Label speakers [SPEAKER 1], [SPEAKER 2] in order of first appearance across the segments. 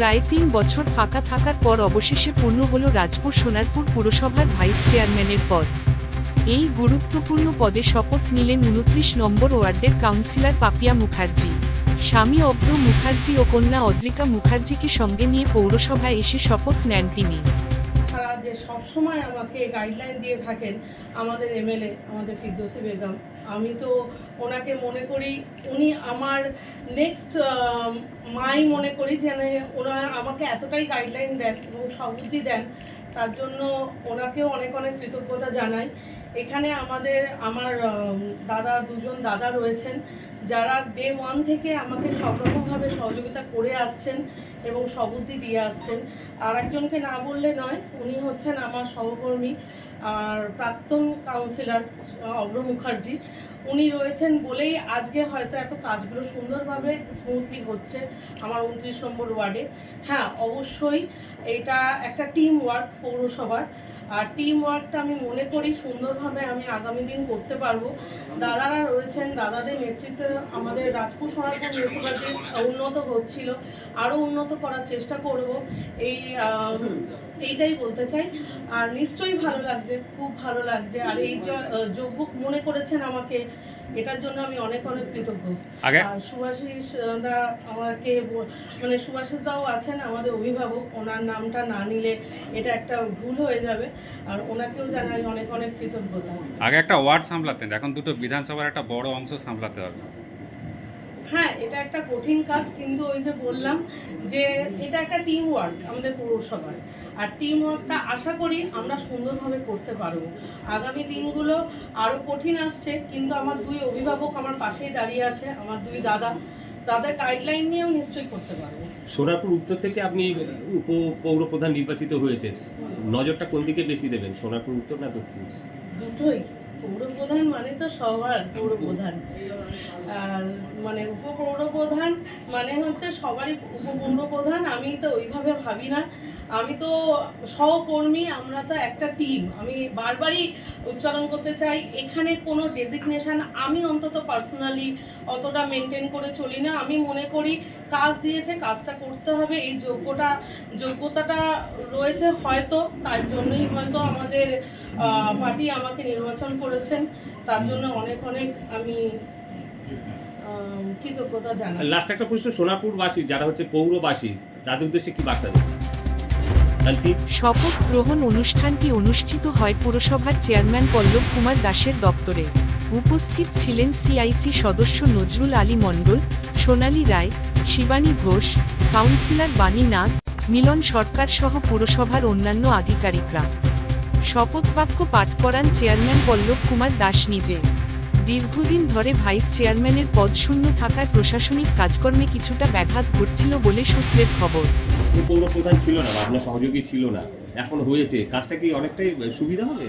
[SPEAKER 1] প্রায় তিন বছর ফাঁকা থাকার পর অবশেষে পূর্ণ হল রাজপুর সোনারপুর পুরসভার ভাইস চেয়ারম্যানের পদ। এই গুরুত্বপূর্ণ পদে শপথ নিলেন উনত্রিশ নম্বর ওয়ার্ডের কাউন্সিলর পাপিয়া মুখার্জি। স্বামী অভ্র মুখার্জি ও কন্যা অদ্রিকা মুখার্জিকে সঙ্গে নিয়ে পৌরসভায় এসে শপথ নেন তিনি।
[SPEAKER 2] যে সবসময় আমাকে গাইডলাইন দিয়ে থাকেন আমাদের এমএলএ আমাদের ফিরদোসি বেগম। আমি তো ওনাকে মনে করি, উনি আমার নেক্সট মাই মনে করি যেন ওনারা আমাকে এতটাই গাইডলাইন দেন এবং সবুদ্ধি দেন, তার জন্য ওনাকেও অনেক অনেক কৃতজ্ঞতা জানাই। এখানে আমাদের, আমার দাদা, দুজন দাদা রয়েছেন, যারা ডে ওয়ান থেকে আমাকে সব রকমভাবে সহযোগিতা করে আসছেন এবং সবুদ্ধি দিয়ে আসছেন। আর একজনকে না বললে নয়, উনি হচ্ছেন আমার সহকর্মী আর প্রাক্তন কাউন্সিলর অগ্র মুখার্জি। উনি রয়েছেন বলেই আজকে হয়তো এত কাজগুলো সুন্দরভাবে স্মুথলি হচ্ছে আমার উনত্রিশ নম্বর ওয়ার্ডে। হ্যাঁ অবশ্যই এটা একটা টিম ওয়ার্ক পৌরসভার। আর টিম ওয়ার্কটা আমি মনে করি সুন্দরভাবে আমি আগামী দিন করতে পারব। দাদারা রয়েছেন, দাদাদের নেতৃত্বে আমাদের রাজপুর সোনারপুর মিউনিসিপ্যালিটি উন্নত হচ্ছিল। আরও উন্নত করার চেষ্টা করব। এই এইটাই বলতে চাই। আর নিশ্চয়ই ভালো লাগছে খুব ভালো লাগছে। আর এই যে আহ, যোগ্য মনে করেছেন আমাকে এটার জন্য আমি অনেক অনেক কৃতজ্ঞ। আর সুভাষিস দা আমাকে মানে সুভাষিস দাও আছেন আমাদের অভিভাবক। ওনার নামটা না নিলে এটা একটা ভুল হয়ে যাবে। আর ওনাকেও জানাই অনেক অনেক কৃতজ্ঞতা।
[SPEAKER 3] আগে একটা ওয়ার্ড সামলাতেন এখন দুটো বিধানসভার একটা বড় অংশ সামলাতে হবে।
[SPEAKER 2] হ্যাঁ এটা একটা কঠিন কাজ কিন্তু ওই যে বললাম যে এটা একটা টিম ওয়ার্ক আমাদের পৌরসভায় আর টিম ওয়ার্কটা আশা করি আমরা সুন্দরভাবে করতে পারব। আগামী দিনগুলো আরও কঠিন আসছে কিন্তু আমার দুই অভিভাবক আমার পাশেই দাঁড়িয়ে আছে আমার দুই দাদা। তাদের গাইডলাইন নিয়েও নিশ্চয়ই করতে পারব।
[SPEAKER 4] সোনারপুর উত্তর থেকে আপনি উপ পৌর প্রধান নির্বাচিত হয়েছেন। নজরটা কোন দিকে বেশি দেবেন সোনারপুর উত্তর না দক্ষিণ?
[SPEAKER 2] দুটোই। পৌরপ্রধান মানে তো সবার পৌরপ্রধান। আর মানে উপপৌরপ্রধান মানে হচ্ছে সবারই উপপৌরপ্রধান, আমি তো ওইভাবে ভাবি না। আমি তো সহকর্মী, আমরা তো একটা টিম আমি বারবারই উচ্চারণ করতে চাই, এখানে কোনো ডেজিগনেশন আমি অন্তত পার্সোনালি অতটা মেনটেন করে চলি না। আমি মনে করি কাজ দিয়েছে, কাজটা করতে হবে, এই যোগ্যটা, যোগ্যতাটা রয়েছে হয়তো, তার জন্যই হয়তো আমাদের পার্টি আমাকে নির্বাচন করেছেন তার জন্য অনেক অনেক আমি কৃতজ্ঞতা জানাই।
[SPEAKER 4] লাস্ট একটা প্রশ্ন সোনারপুরবাসী যারা হচ্ছে পৌরবাসী তাদের উদ্দেশ্যে কি বার্তা দেবেন?
[SPEAKER 1] শপথ গ্রহণ অনুষ্ঠানটি অনুষ্ঠিত হয় পুরসভার চেয়ারম্যান পল্লব কুমার দাসের দপ্তরে। উপস্থিত ছিলেন সিআইসি সদস্য নজরুল আলী মণ্ডল সোনালী রায় শিবানী ঘোষ কাউন্সিলর বাণী নাগ মিলন সরকার সহ পুরসভার অন্যান্য আধিকারিকরা। শপথ বাক্য পাঠ করান চেয়ারম্যান পল্লব কুমার দাস নিজে। দীর্ঘদিন ধরে ভাইস চেয়ারম্যানের পদ শূন্য থাকায় প্রশাসনিক কাজকর্মে কিছুটা ব্যাঘাত ঘটছিল বলে সূত্রের খবর।
[SPEAKER 4] পৌর প্রধান ছিল না আপনার সহযোগী ছিল না। এখন হয়েছে কাজটা কি অনেকটাই সুবিধা হবে?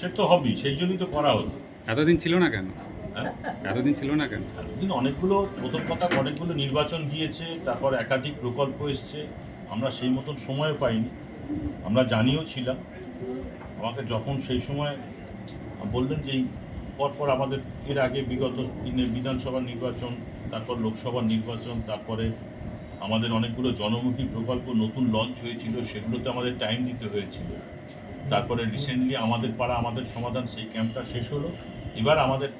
[SPEAKER 5] সে তো হবেই সেই জন্যই তো করা হলো।
[SPEAKER 3] এতদিন ছিল না কেন?
[SPEAKER 5] হ্যাঁ?
[SPEAKER 3] এতদিন ছিল না কেন?
[SPEAKER 5] এতদিন অনেকগুলো প্রথম কথা অনেকগুলো নির্বাচন গিয়েছে তারপর একাধিক প্রকল্প এসছে। আমরা সেই মতন সময়ও পাইনি। আমরা জানিও ছিলাম। আমাকে যখন সেই সময় বললেন যে পরপর আমাদের এর আগে বিগত দিনে বিধানসভা নির্বাচন, তারপর লোকসভা নির্বাচন, তারপরে আমাদের অনেকগুলো জনমুখী প্রকল্প নতুন লঞ্চ হয়েছিল, সেগুলোতে আমাদের টাইম দিতে হয়েছিল। তারপরে রিসেন্টলি আমাদের পাড়া, আমাদের সমাধান, সেই ক্যাম্পটা শেষ হলো। এবার আমাদের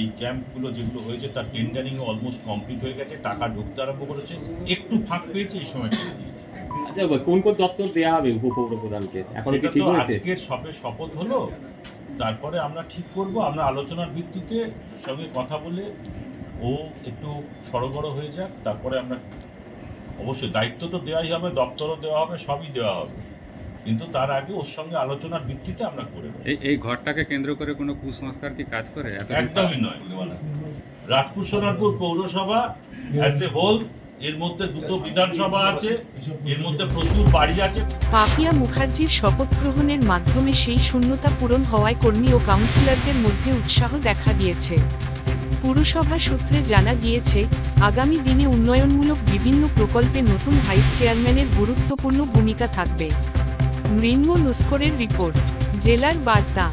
[SPEAKER 5] এই ক্যাম্পগুলো যেগুলো হয়েছে, তার টেন্ডারিং অলমোস্ট কমপ্লিট হয়ে গেছে, টাকা ঢুকতে আরম্ভ করেছে। একটু ফাঁক পেয়েছে এই সময়টা
[SPEAKER 4] আচ্ছা কোন কোন দপ্তর দেওয়া হবে উপপৌর প্রধানকে এখন কি ঠিক হয়েছে
[SPEAKER 5] আজকের সবে শপথ হলো তারপরে আমরা ঠিক করব আমরা আলোচনার ভিত্তিতে সঙ্গে কথা বলে ও একটু হয়ে যাক তারপরে আমরা অবশ্যই দায়িত্ব তো দেওয়াই হবে দপ্তরও দেওয়া হবে সবই দেওয়া হবে। কিন্তু তার আগে ওর সঙ্গে আলোচনার ভিত্তিতে আমরা করে
[SPEAKER 3] এই এই ঘরটাকে কেন্দ্র করে কোনো কুসংস্কার কি কাজ করে?
[SPEAKER 5] একদমই নয়। রাজপুর সোনারপুর পৌরসভা অ্যাজ এ হোল এর মধ্যে দুটো বিধানসভা আছে, এর মধ্যে প্রচুর বাড়ি আছে।
[SPEAKER 1] পাপিয়া মুখার্জির শপথ গ্রহণের মাধ্যমে সেই শূন্যতা পূরণ হওয়ায় কর্মী ও কাউন্সিলরদের মধ্যে উৎসাহ দেখা দিয়েছে। পুরসভা সূত্রে জানা গিয়েছে, আগামী দিনে উন্নয়নমূলক বিভিন্ন প্রকল্পে নতুন ভাইস চেয়ারম্যানের গুরুত্বপূর্ণ ভূমিকা থাকবে। মৃন্ম লস্করের রিপোর্ট, জেলার বার্তা।